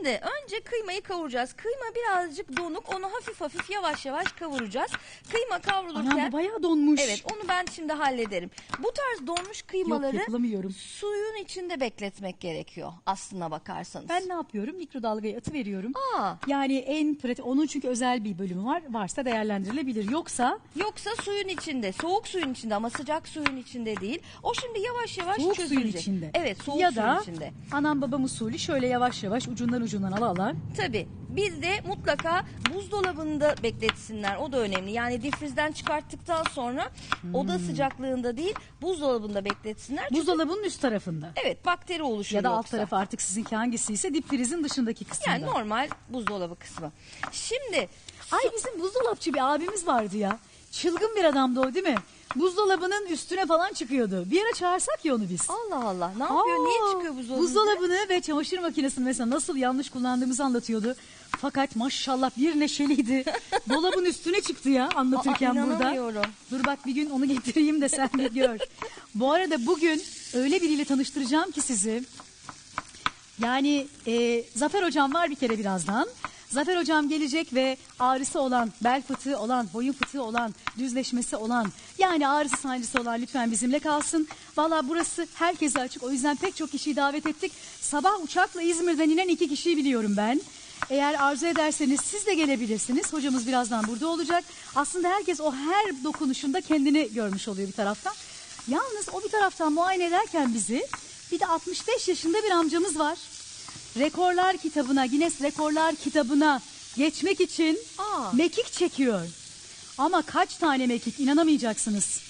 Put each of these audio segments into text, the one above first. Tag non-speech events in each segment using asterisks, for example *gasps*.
Şimdi önce kıymayı kavuracağız. Kıyma birazcık donuk. Onu hafif hafif yavaş yavaş kavuracağız. Kıyma kavrulurken Anam bu bayağı donmuş. Evet onu ben şimdi hallederim. Bu tarz donmuş kıymaları yapılamıyorum. suyun içinde bekletmek gerekiyor aslına bakarsanız. Ben ne yapıyorum? Mikrodalgaya atı veriyorum. Aa, Yani en pratik, onun çünkü özel bir bölümü var. Varsa değerlendirilebilir. Yoksa yoksa suyun içinde, soğuk suyun içinde ama sıcak suyun içinde değil. O şimdi yavaş yavaş soğuk çözülecek. suyun içinde. Evet, soğuk ya suyun da içinde. anam babam usulü şöyle yavaş yavaş ucundan ucundan ala ala. Tabii. Bir de mutlaka buzdolabında bekletsinler. O da önemli. Yani difrizden çıkarttıktan sonra oda sıcaklığında değil, buzdolabında bekletsinler. Çünkü- Buzdolabının üst tarafında. Evet, bakteri oluşur Ya da alt yoksa. tarafı artık sizinki hangisiyse dip frizin dışındaki kısmında. Yani normal buzdolabı kısmı. Şimdi Ay bizim buzdolapçı bir abimiz vardı ya. Çılgın bir adamdı o değil mi? Buzdolabının üstüne falan çıkıyordu. Bir ara çağırsak ya onu biz. Allah Allah ne yapıyor? Aa, Niye çıkıyor buzdolabı? Buzdolabını ve çamaşır makinesini mesela nasıl yanlış kullandığımızı anlatıyordu. Fakat maşallah bir neşeliydi. *laughs* Dolabın üstüne çıktı ya anlatırken Aa, burada. Dur bak bir gün onu getireyim de sen bir gör. Bu arada bugün öyle biriyle tanıştıracağım ki sizi. Yani e, Zafer hocam var bir kere birazdan. Zafer hocam gelecek ve ağrısı olan, bel fıtığı olan, boyun fıtığı olan, düzleşmesi olan, yani ağrısı sancısı olan lütfen bizimle kalsın. Valla burası herkese açık. O yüzden pek çok kişiyi davet ettik. Sabah uçakla İzmir'den inen iki kişiyi biliyorum ben. Eğer arzu ederseniz siz de gelebilirsiniz. Hocamız birazdan burada olacak. Aslında herkes o her dokunuşunda kendini görmüş oluyor bir taraftan. Yalnız o bir taraftan muayene ederken bizi bir de 65 yaşında bir amcamız var. Rekorlar kitabına, Guinness Rekorlar kitabına geçmek için Aa. mekik çekiyor. Ama kaç tane mekik inanamayacaksınız.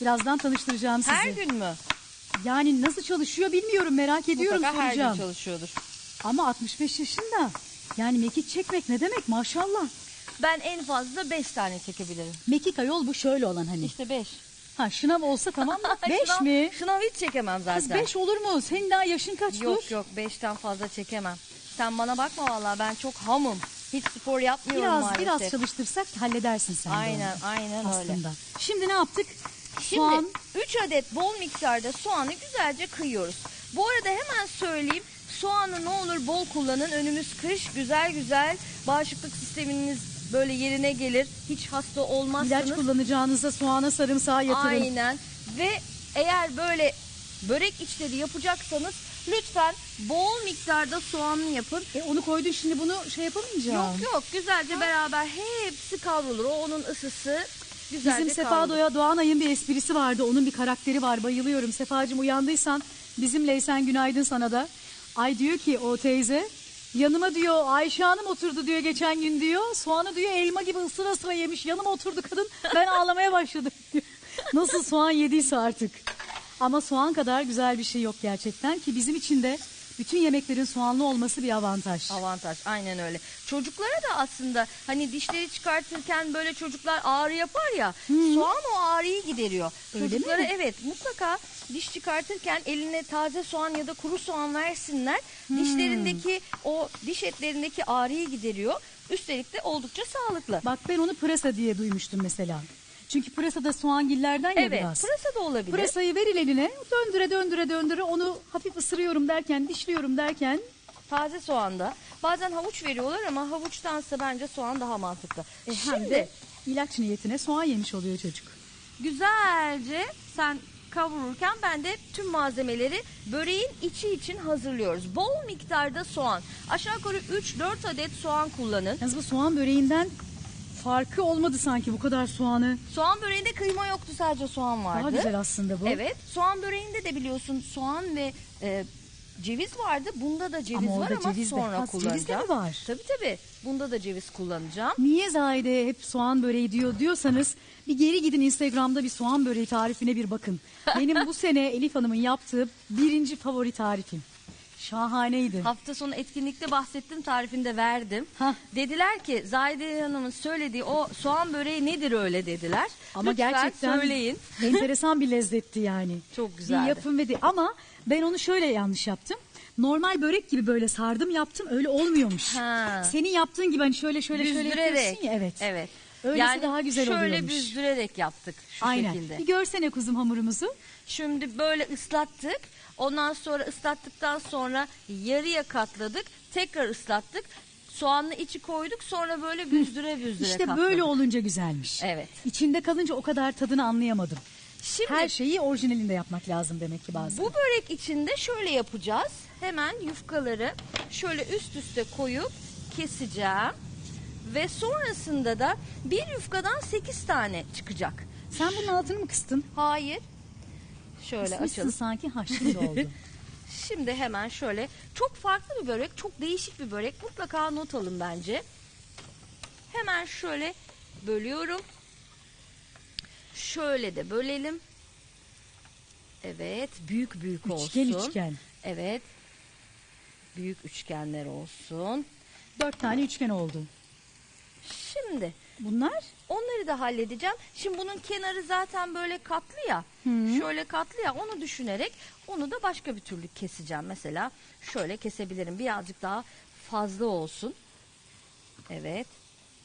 Birazdan tanıştıracağım sizi. Her gün mü? Yani nasıl çalışıyor bilmiyorum merak ediyorum Mutlaka her soracağım. gün çalışıyordur. Ama 65 yaşında. Yani mekik çekmek ne demek maşallah. Ben en fazla 5 tane çekebilirim. Mekik ayol bu şöyle olan hani. İşte 5. Ha şınav olsa tamam mı? *laughs* 5 mi? Şınav hiç çekemem zaten. Kız 5 olur mu? Senin daha yaşın kaç Yok dur? yok 5'ten fazla çekemem. Sen bana bakma vallahi ben çok hamım. Hiç spor yapmıyorum Biraz maalesef. biraz çalıştırsak halledersin sen de Aynen onu. aynen öyle. Aslında. Şimdi ne yaptık? Şimdi Soğan 3 adet bol miktarda soğanı güzelce kıyıyoruz. Bu arada hemen söyleyeyim. Soğanı ne olur bol kullanın. Önümüz kış güzel güzel bağışıklık sisteminiz böyle yerine gelir. Hiç hasta olmazsınız. ilaç kullanacağınızda soğana sarımsağı yatırın. Aynen. Ve eğer böyle börek içleri yapacaksanız lütfen bol miktarda soğanlı yapın. E onu koydun şimdi bunu şey yapamayacağım. Yok yok güzelce beraber hepsi kavrulur. O onun ısısı güzelce Bizim Sefa kavrulur. Doğa Doğanay'ın bir esprisi vardı. Onun bir karakteri var. Bayılıyorum. Sefacığım uyandıysan bizimleysen günaydın sana da. Ay diyor ki o teyze yanıma diyor Ayşe Hanım oturdu diyor geçen gün diyor. Soğanı diyor elma gibi ısıra ısıra yemiş. Yanıma oturdu kadın. Ben ağlamaya başladım diyor. *laughs* Nasıl soğan yediyse artık. Ama soğan kadar güzel bir şey yok gerçekten ki bizim için de bütün yemeklerin soğanlı olması bir avantaj. Avantaj aynen öyle. Çocuklara da aslında hani dişleri çıkartırken böyle çocuklar ağrı yapar ya soğan o ağrıyı gideriyor. Öyle Çocuklara mi? evet mutlaka diş çıkartırken eline taze soğan ya da kuru soğan versinler. Dişlerindeki o diş etlerindeki ağrıyı gideriyor. Üstelik de oldukça sağlıklı. Bak ben onu pırasa diye duymuştum mesela. Çünkü pırasa da soğangillerden ya evet biraz. pırasa da olabilir. Pırasayı veril eline döndüre döndüre döndüre onu hafif ısırıyorum derken dişliyorum derken Taze soğanda. Bazen havuç veriyorlar ama havuçtansa bence soğan daha mantıklı. e, hem Şimdi de ilaç niyetine soğan yemiş oluyor çocuk. güzelce sen kavururken ben de tüm malzemeleri böreğin içi için hazırlıyoruz. Bol miktarda soğan. Aşağı yukarı 3-4 adet soğan kullanın. Yalnız bu soğan böreğinden farkı olmadı sanki bu kadar soğanı. Soğan böreğinde kıyma yoktu sadece soğan vardı. Daha güzel aslında bu. Evet soğan böreğinde de biliyorsun soğan ve e, ceviz vardı. Bunda da ceviz Ama var orada ama ceviz de- sonra Ha, ceviz de kullanacağım. mi var? Tabii tabii. Bunda da ceviz kullanacağım. Niye Zahide hep soğan böreği diyor diyorsanız bir geri gidin Instagram'da bir soğan böreği tarifine bir bakın. Benim bu sene Elif Hanım'ın yaptığı birinci favori tarifim. Şahaneydi. Hafta sonu etkinlikte bahsettim tarifini de verdim. Hah. Dediler ki Zahide Hanım'ın söylediği o soğan böreği nedir öyle dediler. Ama Lütfen gerçekten söyleyin. *laughs* enteresan bir lezzetti yani. *laughs* Çok güzeldi. Bir yapım ve de- ama ben onu şöyle yanlış yaptım. Normal börek gibi böyle sardım yaptım öyle olmuyormuş. Ha. Senin yaptığın gibi hani şöyle şöyle şöyle Büzdürerek. yapıyorsun ya evet. Evet. Öylesi yani daha güzel şöyle oluyormuş. büzdürerek yaptık şu Aynen. şekilde. Bir görsene kuzum hamurumuzu. Şimdi böyle ıslattık. Ondan sonra ıslattıktan sonra yarıya katladık. Tekrar ıslattık. Soğanlı içi koyduk sonra böyle büzdüre büzdüre İşte katladık. böyle olunca güzelmiş. Evet. İçinde kalınca o kadar tadını anlayamadım. Şimdi Her şeyi orijinalinde yapmak lazım demek ki bazen. bu börek içinde şöyle yapacağız. Hemen yufkaları şöyle üst üste koyup keseceğim. Ve sonrasında da bir yufkadan 8 tane çıkacak. Sen bunun altını mı kıstın? Hayır. Şöyle Kısmışsın açalım. sanki. Ha şimdi oldu. *laughs* Şimdi hemen şöyle çok farklı bir börek, çok değişik bir börek. Mutlaka not alın bence. Hemen şöyle bölüyorum. Şöyle de bölelim. Evet, büyük büyük olsun. üçgen üçgen. Evet. Büyük üçgenler olsun. Dört tane üçgen oldu. Şimdi Bunlar? onları da halledeceğim. Şimdi bunun kenarı zaten böyle katlı ya. Şöyle katlı ya onu düşünerek onu da başka bir türlü keseceğim. Mesela şöyle kesebilirim. Birazcık daha fazla olsun. Evet.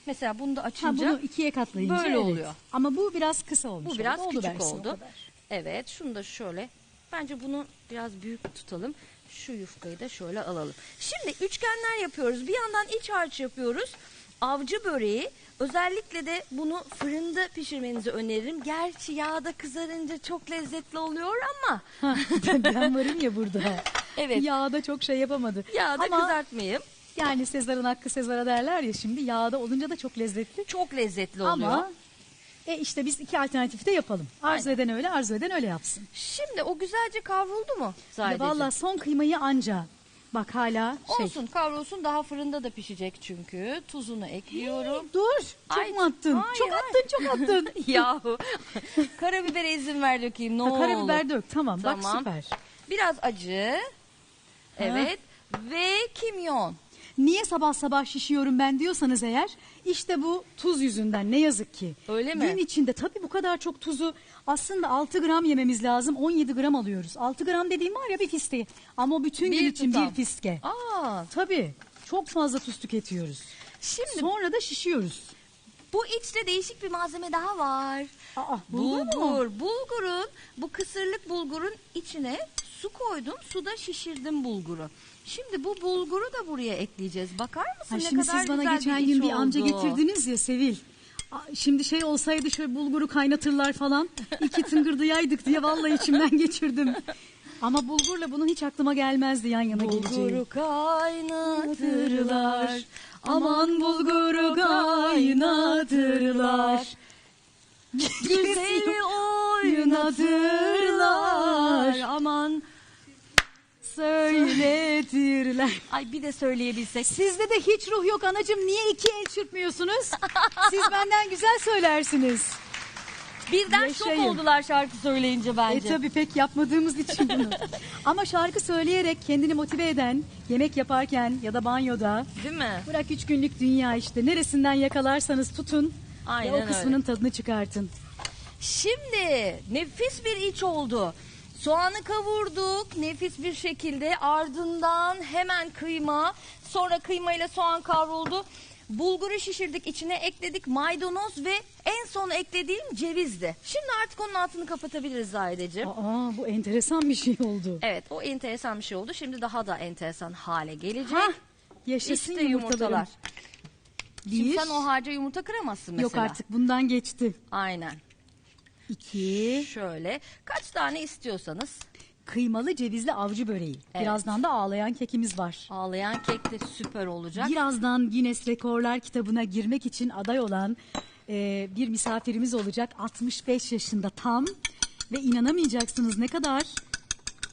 Mesela bunu da Ha açınca bunu ikiye katlayınca böyle evet. oluyor. Ama bu biraz kısa olmuş. bu biraz oldu. küçük Oluversin o oldu. kadar. Evet şunu da şöyle. Bence bunu biraz büyük tutalım. Şu yufkayı da şöyle alalım. Şimdi üçgenler yapıyoruz. Bir yandan iç harç yapıyoruz. Avcı böreği özellikle de bunu fırında pişirmenizi öneririm. Gerçi yağda kızarınca çok lezzetli oluyor ama *laughs* ben varım ya burada. Evet. Yağda çok şey yapamadı. yağda Ama kızartmayayım. yani Sezar'ın hakkı Sezar'a derler ya şimdi yağda olunca da çok lezzetli. Çok lezzetli oluyor. Ama e işte biz iki alternatif de yapalım. Arzu eden öyle, arzu eden öyle yapsın. Şimdi o güzelce kavruldu mu? Valla son kıymayı anca. Bak hala şey. Olsun kavrulsun daha fırında da pişecek çünkü. Tuzunu ekliyorum. *gasps* Dur. Çok Ay, mu attın? hayır, çok hayır. attın, çok attın. *laughs* Yahu. Karabibere izin ver dökeyim ne Ha, olur. Karabiber dök. Tamam, Tamam. bak süper. Biraz acı. Evet. Ve kimyon. Niye sabah sabah şişiyorum ben diyorsanız eğer işte bu tuz yüzünden ne yazık ki. Öyle mi? Gün içinde tabii bu kadar çok tuzu aslında 6 gram yememiz lazım 17 gram alıyoruz. 6 gram dediğim var ya bir fiske ama o bütün gün Bir için tutam. bir fiske. Aa, Tabii çok fazla tuz tüketiyoruz. şimdi Sonra da şişiyoruz. Bu içte değişik bir malzeme daha var. Aa, bulgur mu? Bulgur. Bulgurun bu kısırlık bulgurun içine su koydum. Suda şişirdim bulguru. Şimdi bu bulguru da buraya ekleyeceğiz. Bakar mısın Ha, ne kadar siz bana güzel geçen bir gün bir amca oldu. getirdiniz ya Sevil. Şimdi şey olsaydı şöyle bulguru kaynatırlar falan. iki tıngırdayaydık diye vallahi içimden geçirdim. Ama bulgurla bunun hiç aklıma gelmezdi yan yana geleceği. Bulguru kaynatırlar. Aman bulguru kaynatırlar. *laughs* Güzeli oynatırlar. Aman. Söyletirler. *laughs* Ay bir de söyleyebilsek. Sizde de hiç ruh yok anacığım. Niye iki el çırpmıyorsunuz? *laughs* Siz benden güzel söylersiniz. Birden Yaşayın. şok oldular şarkı söyleyince E bence. tabi pek yapmadığımız için bunu. *laughs* Ama şarkı söyleyerek kendini motive eden, yemek yaparken ya da banyoda Değil mi? bırak üç günlük dünya işte neresinden yakalarsanız tutun Aynen ve o kısmının öyle. tadını çıkartın. Şimdi nefis bir iç oldu. Soğanı kavurduk nefis bir şekilde ardından hemen kıyma sonra kıyma ile soğan kavruldu. Bulguru şişirdik içine ekledik maydanoz ve en son eklediğim cevizdi. Şimdi artık onun altını kapatabiliriz Zahideciğim. Aa bu enteresan bir şey oldu. Evet o enteresan bir şey oldu. Şimdi daha da enteresan hale gelecek. Ha, yaşasın İşte yumurtalar. Şimdi Bir, sen o harca yumurta kıramazsın mesela. yok artık bundan geçti. Aynen. İki, Şöyle kaç tane istiyorsanız kıymalı cevizli avcı böreği. Evet. Birazdan da ağlayan kekimiz var. ağlayan kek de süper olacak. Birazdan Guinness Rekorlar kitabına girmek için aday olan e, bir misafirimiz olacak. 65 yaşında tam ve inanamayacaksınız ne kadar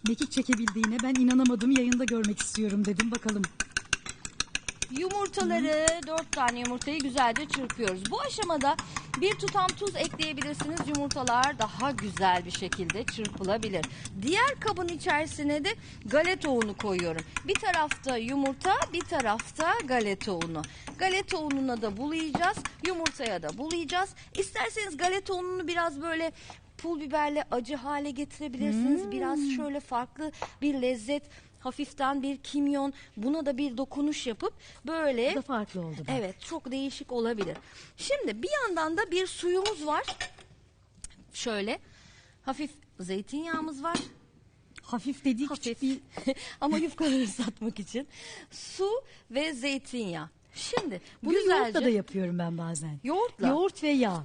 mekik çekebildiğine ben inanamadım yayında görmek istiyorum dedim bakalım. Yumurtaları dört tane yumurtayı güzelce çırpıyoruz. Bu aşamada bir tutam tuz ekleyebilirsiniz. Yumurtalar daha güzel bir şekilde çırpılabilir. Diğer kabın içerisine de galeta unu koyuyorum. Bir tarafta yumurta, bir tarafta galeta unu. Galeta ununa da bulayacağız, yumurtaya da bulayacağız. İsterseniz galeta ununu biraz böyle pul biberle acı hale getirebilirsiniz. Biraz şöyle farklı bir lezzet hafiften bir kimyon buna da bir dokunuş yapıp böyle Bu da farklı oldu. bak. evet çok değişik olabilir. Şimdi bir yandan da bir suyumuz var. Şöyle hafif zeytinyağımız var. hafif dediği Hafif. bir *laughs* Ama yufkaları ıslatmak için su ve zeytinyağı. Şimdi bunu güzelce yoğurtla da yapıyorum ben bazen. yoğurtla. Yoğurt ve yağ.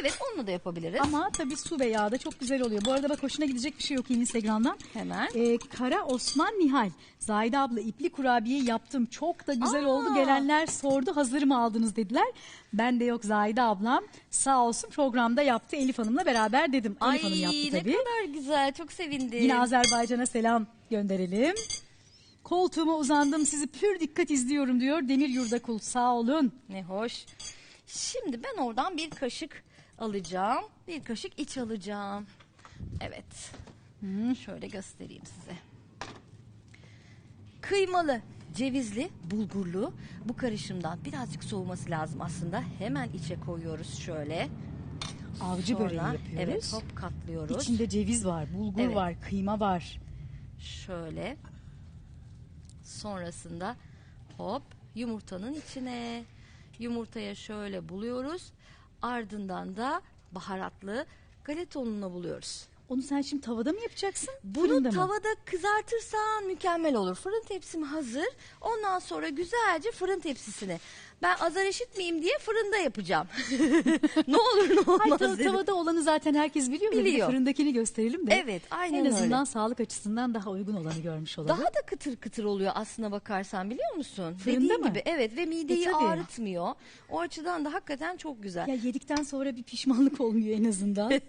Evet onunla da yapabiliriz. Ama tabii su ve yağ da çok güzel oluyor. Bu arada bak hoşuna gidecek bir şey yok Instagram'dan. Hemen. Ee, Kara Osman Nihal. Zahide abla ipli kurabiye yaptım. Çok da güzel Aa. oldu. Gelenler sordu hazır mı aldınız dediler. Ben de yok Zahide ablam sağ olsun programda yaptı. Elif Hanım'la beraber dedim. Ay Elif Hanım yaptı ne tabii. kadar güzel çok sevindim. Yine Azerbaycan'a selam gönderelim. Koltuğuma uzandım sizi pür dikkat izliyorum diyor Demir Yurdakul sağ olun. Ne hoş. Şimdi ben oradan bir kaşık alacağım. Bir kaşık iç alacağım. Evet. Şöyle göstereyim size. Kıymalı, cevizli, bulgurlu bu karışımdan birazcık soğuması lazım aslında. Hemen içe koyuyoruz şöyle. Avcı Sonra, böreği yapıyoruz. Evet hop katlıyoruz. İçinde ceviz var, bulgur Evet. var, kıyma var. Şöyle. Sonrasında hop yumurtanın içine. Yumurtaya şöyle buluyoruz. Ardından da baharatlı galeta ununa buluyoruz. Onu sen şimdi tavada mı yapacaksın? Bunu fırında mı? tavada kızartırsan mükemmel olur. Fırın tepsim hazır. Ondan sonra güzelce fırın tepsisine. Ben azar işitmeyeyim diye fırında yapacağım. *laughs* ne olur ne olmaz tav- dedim. tavada olanı zaten herkes biliyor. bir de Biliyor. fırındakini gösterelim de. Evet, aynen En azından öyle. sağlık açısından daha uygun olanı görmüş olalım. Daha da kıtır kıtır oluyor aslına bakarsan biliyor musun? Fırında Dediğin mı? gibi evet ve mideyi E, tabii. ağrıtmıyor. O açıdan da hakikaten çok güzel. Ya yedikten sonra bir pişmanlık olmuyor en azından. *laughs*